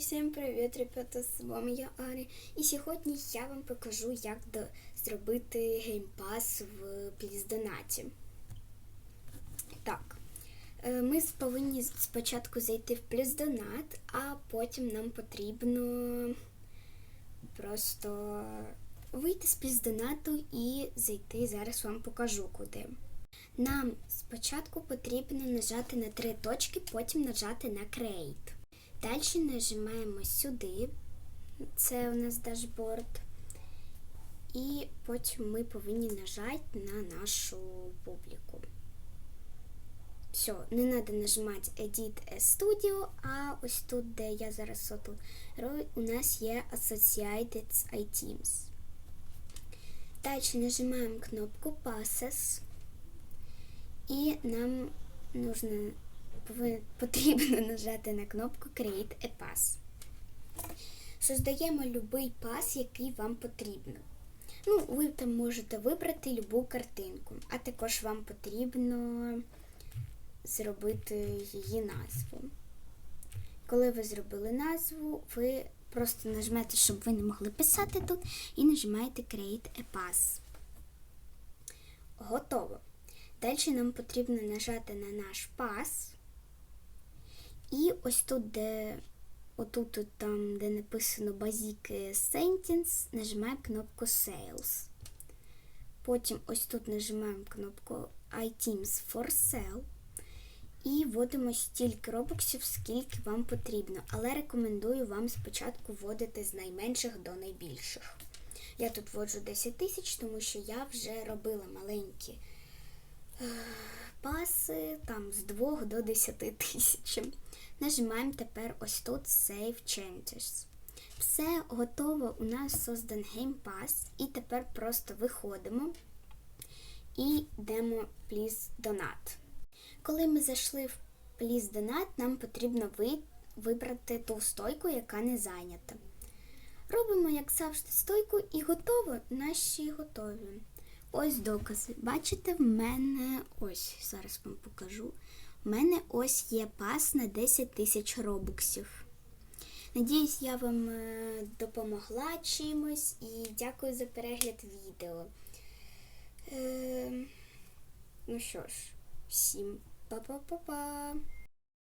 всім привіт, ребята! З вами я Арі. І сьогодні я вам покажу, як до... зробити геймпас в пліздонаті. Так, е, ми повинні спочатку зайти в пліздонат, а потім нам потрібно просто вийти з пліздонату і зайти. Зараз вам покажу куди. Нам спочатку потрібно нажати на три точки, потім нажати на Create. Далі нажимаємо сюди, це у нас дашборд. І потім ми повинні нажати на нашу публіку. Все, не треба нажимати Edit Studio, а ось тут, де я зараз соту, у нас є Associated iTeams. Далі нажимаємо кнопку Passes. І нам нужно, потрібно нажати на кнопку Create a Pass. Создаємо будь-який пас, який вам потрібно. Ну, ви там можете вибрати будь-яку картинку, а також вам потрібно зробити її назву. Коли ви зробили назву, ви просто нажмете, щоб ви не могли писати тут, і нажимаєте Create a Pass. Готово. Далі нам потрібно нажати на наш пас. І ось тут, де отут, тут, там, де написано Basic Sentence, нажимаємо кнопку Sales. Потім ось тут нажимаємо кнопку iTeams for Sale. І вводимо стільки робоксів, скільки вам потрібно. Але рекомендую вам спочатку вводити з найменших до найбільших. Я тут вводжу 10 тисяч, тому що я вже робила маленькі паси там з 2 до 10 тисяч. Нажимаємо тепер ось тут Save Changes. Все готово, у нас создан геймпас. І тепер просто виходимо і йдемо Please Donate. Коли ми зайшли в Please Donate, нам потрібно вибрати ту стойку, яка не зайнята. Робимо, як завжди, стойку і готово. Наші готові. Ось докази. Бачите, в мене ось, зараз вам покажу. У мене ось є пас на 10 тисяч робуксів. Надіюсь, я вам е, допомогла чимось і дякую за перегляд відео. Е, ну що ж, всім па-па-па-па!